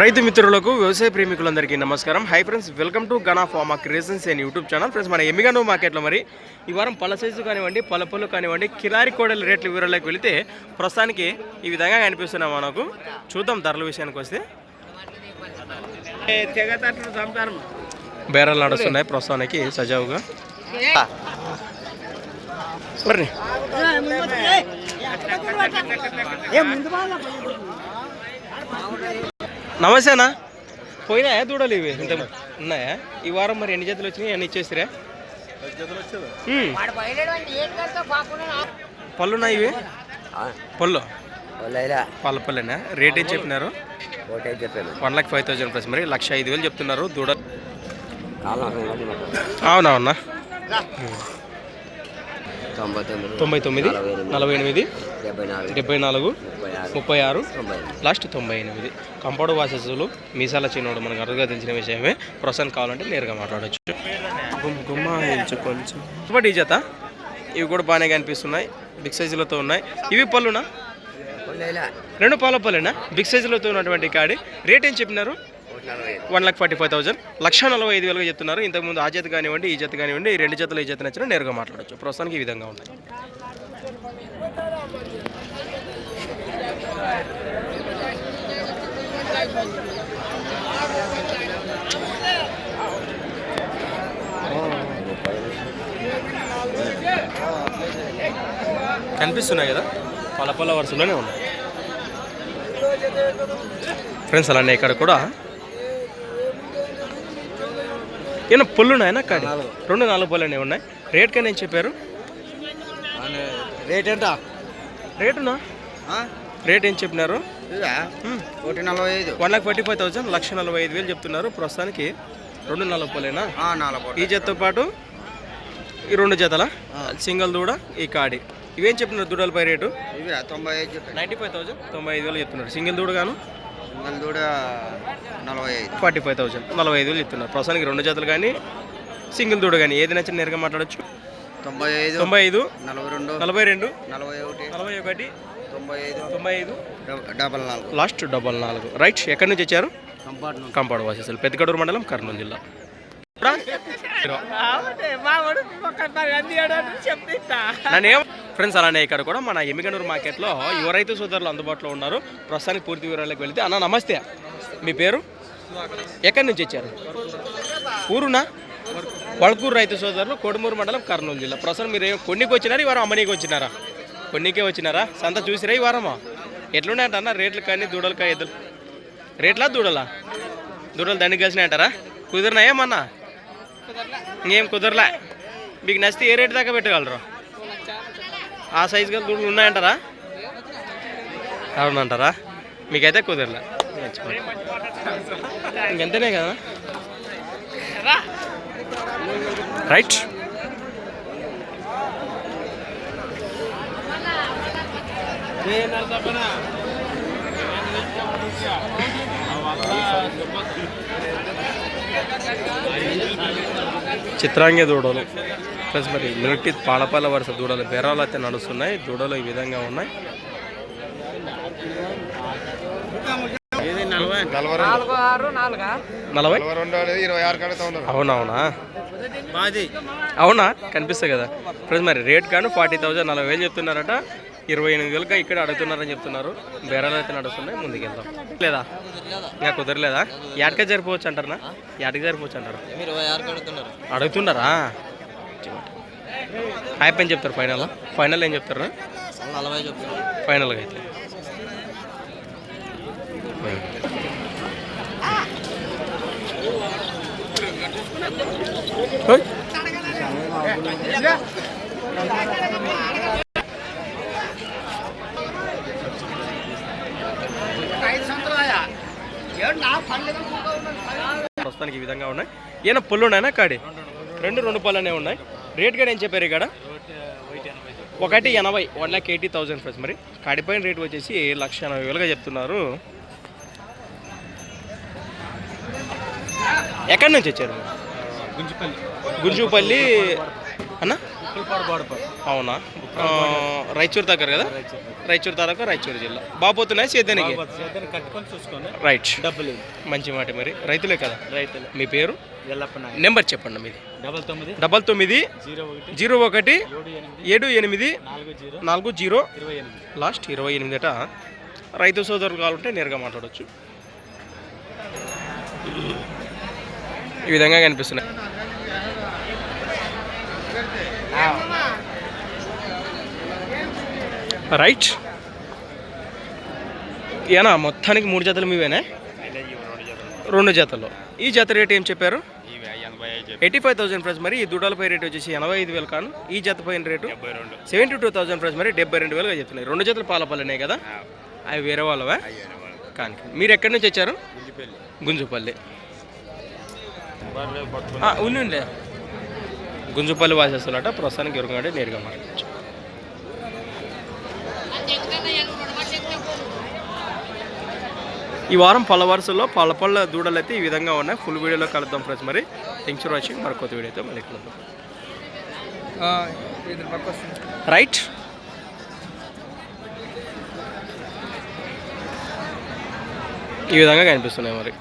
రైతు మిత్రులకు వ్యవసాయ ప్రేమికులందరికీ నమస్కారం. Hi friends welcome to Gana farmer creations and YouTube channel friends మన ఎమ్మిగను మార్కెట్లో మరి ఈ వారం పళ్ళ సైజు కానివ్వండి పళ్ళ పళ్ళు కానివ్వండి కిలారి కోడల రేట్ల వివరాలకు వెళితే ప్రస్తుతానికి ఈ విధంగా కనిపిస్తున్నాం మనకు చూద్దాం ధరల విషయానికి వస్తే. బేరాలు నడుస్తున్నాయి ప్రస్తుతానికి సజావుగా. మరి నమస్తే అన్న పోయినాయా దూడలు ఇవి? ఇంత ఉన్నాయా? ఈ వారం మరి ఎన్ని జతలు వచ్చినాయి? అన్ని ఇచ్చేసిరా? ఉమ్. పళ్ళు ఉన్నాయి ఇవి? పళ్ళు? పళ్ళ పళ్ళేనా? రేట్ ఏం చెప్పినారు? One lakh five thousand plus. మరి లక్ష ఐదు వేలు చెప్తున్నారు దూడ అవునవునా తొంభై తొమ్మిది నలభై ఎనిమిది డెబ్బై నాలుగు ముప్పై ఆరు లాస్ట్ తొంభై ఎనిమిది. కంపౌండ్ వాసెస్లు మీసాల చిన్నోడు మనకు అరుదుగా తెలిసిన విషయమే. ప్రొసెంట్ కావాలంటే నేరుగా మాట్లాడచ్చు. కొంచెం. ఇప్పుడు ఈ జత ఇవి కూడా బాగానే కనిపిస్తున్నాయి. బిగ్ సైజులతో ఉన్నాయి. ఇవి పళ్ళునా? రెండు పాల పళ్ళేనా? బిగ్ సైజులతో ఉన్నటువంటి కాడి. రేట్ ఏం చెప్పినారు? One lakh forty five thousand. లక్ష నలభై ఐదు వేలుగా చెప్తున్నారు. ఇంతకుముందు ఆ జత కానివ్వండి ఈ జత కానివ్వండి ఈ రెండు జతలు ఈ జత నచ్చిన నేరుగా మాట్లాడచ్చు. ప్రస్తుతానికి ఈ విధంగా ఉన్నాయి. కనిపిస్తున్నాయి కదా? పల పల వరుసలోనే ఉన్నాయి. ఫ్రెండ్స్ అలానే ఇక్కడ కూడా ఏమన్నా పుల్లు ఉన్నాయన్నా కాడి? రెండు నాలుగు పళ్ళు అనేవి ఉన్నాయి. రేట్ కానీ ఏం చెప్పారు? రేట్ ఎంత? రేటునా రేట్ ఏం చెప్పినారు? ఒకటి నలభై ఐదు. One lakh forty five thousand లక్ష నలభై ఐదు వేలు చెప్తున్నారు. ప్రస్తుతానికి రెండు నాలుగు పళ్ళేనా నాలుగు ఈ జతతో పాటు ఈ రెండు జతల? సింగిల్ దూడ ఈ కాడి. ఇవేం చెప్పినారు దూడలపై రేటు తొంభై నైంటీ ఫైవ్ థౌసండ్ తొంభై ఐదు వేలు చెప్తున్నారు. సింగిల్ దూడ గాను సింగల్ దూడ నలభై ఐదు. Forty five thousand. నలభై ఐదు వేలు చెప్తున్నారు ప్రస్తుతానికి రెండు జతలు కానీ సింగిల్ దూడ కానీ ఏది నచ్చిన నేరుగా మాట్లాడచ్చు. తొంభై ఐదు తొంభై ఐదు నలభై రెండు నలభై రెండు నలభై ఒకటి నలభై ఒకటి తొంభై ఐదు తొంభై ఐదు. డబ- డబల్ నాలుగు. లాస్ట్ డబల్ నాలుగు. రైట్ ఎక్కడి నుంచి వచ్చారు? కంపాడు వాసేసారు పెద్దగడూరు మండలం కర్నూలు జిల్లా. నన్నేం ఫ్రెండ్స్ అలానే ఇక్కడ కూడా మన ఎమ్మిగనూరు మార్కెట్లో యువ రైతు సోదరులు అందుబాటులో ఉన్నారు. ప్రస్తుతానికి పూర్తి వివరాలకు వెళితే అన్న నమస్తే. మీ పేరు? ఎక్కడి నుంచి వచ్చారు? ఊరునా? వళకూరు రైతు సోదరులు కొడుమూరు మండలం కర్నూలు జిల్లా. ప్రస్తుతం మీరు కొన్నికి వచ్చినారా? ఈ వారం అమ్మనీకి వచ్చినారా? కొన్నికే వచ్చినారా? సంత చూసిరా ఈ వారమా? ఎట్లున్నాయంట అన్న? రేట్లు కానీ దూడలు కానీ ఎద్దులు. రేట్లా దూడలా? దూడలు దండికి కలిసినాయంటారా? కుదిరినాయేమన్నా ఇంకేం కుదరలే. మీకు నచ్చితే ఏ రేటు దాకా పెట్టగలరు? ఆ సైజు గల దూడలు ఉన్నాయంటారా? అవునంటారా? మీకైతే కుదరలే. మంచి ఇంకెంతనే కదా? రైట్. చిత్రాంగే దూడలు. ప్లస్ మరి మిలిటీ పాలపాల వరుస దూడలు బెరాలు అయితే నడుస్తున్నాయి. దూడలు ఈ విధంగా ఉన్నాయి. అవునవునా? అవునా? కనిపిస్తాయి కదా. ప్లస్ మరి రేట్ కానీ ఫార్టీ థౌజండ్ నలభై వేలు చెప్తున్నారట. ఇరవై ఎనిమిది వేలుగా ఇక్కడ అడుగుతున్నారని చెప్తున్నారు. బేరాలు అయితే నడుస్తున్నాయి. ముందుకెళ్దాం లేదా? ఇంకా కుదరలేదా? యాడికే సరిపోవచ్చు అంటారా? యాడికి సరిపోవచ్చు అంటారు అడుగుతున్నారా? హ్యాపీ అని చెప్తారు ఫైనల్ ఫైనల్ ఏం చెప్తారా? నలభై చెప్తున్నారు ఫైనల్గా అయితే. ప్రస్తుతానికి ఈ విధంగా ఉన్నాయి. ఏమైనా పళ్ళు ఉన్నాయనా కాడి? రెండు రెండు పళ్ళనే ఉన్నాయి. రేట్ కూడా ఏం చెప్పారు ఇక్కడ? ఒకటి ఎనభై one lakh eighty thousand plus మరి కాడిపైన రేట్ వచ్చేసి లక్ష ఎనభై వేలుగా చెప్తున్నారు. ఎక్కడి నుంచి వచ్చారు? గుంజుపల్లి. గుంజుపల్లి. అన్న? అవునా? రాయచూరు దగ్గర కదా? రాయచూరు తాలూకా రాయచూరు జిల్లా. బాపోతున్నాయి సేద్యానికి రైట్ డబ్బులు మంచి మాట మరి. రైతులే కదా? రైతులు. మీ పేరు? నెంబర్ చెప్పండి మీది. డబల్ తొమ్మిది. డబల్ తొమ్మిది జీరో ఒకటి. ఏడు ఎనిమిది. నాలుగు జీరో. జీరో ఇరవై ఎనిమిది. లాస్ట్ ఇరవై ఎనిమిదట రైతు సోదరులు కావాలంటే నేరుగా మాట్లాడవచ్చు ఈ విధంగా కనిపిస్తున్నాయి. రైట్ ఏనా మొత్తానికి మూడు జతలు మీవేనా? రెండు జతలు. ఈ జత రేట్ ఏం చెప్పారు? ఎయిటీ ఫైవ్ థౌసండ్ ప్రైస్ మరి ఈ దుడాల పై రేట్ వచ్చేసి ఎనభై ఐదు వేలు కాను. ఈ జత పైన rate seventy two thousand price మరి డెబ్బై రెండు వేలుగా చెప్తున్నాయి రెండు జతలు పాల పళ్ళనే కదా? అవి వేరే వాళ్ళవా? కానీ మీరు ఎక్కడి నుంచి వచ్చారు? గుంజుపల్లి. ఉండే. గుంజుపల్లి వాసేస్తున్నట ప్రస్తుతానికి ఎరుగంటే నేరుగా మాట్లాడచ్చు. ఈ వారం పళ్ళ వరుసలో పళ్ళ పళ్ళ దూడలు అయితే ఈ విధంగా ఉన్నాయి. ఫుల్ వీడియోలో కలుద్దాం ఫ్రెండ్స్ మరి. థ్యాంక్స్ ఫర్ వాచింగ్ మరి కొత్త వీడియోతో మళ్ళీ కలుద్దాం. రైట్ ఈ విధంగా కనిపిస్తున్నాయి మరి.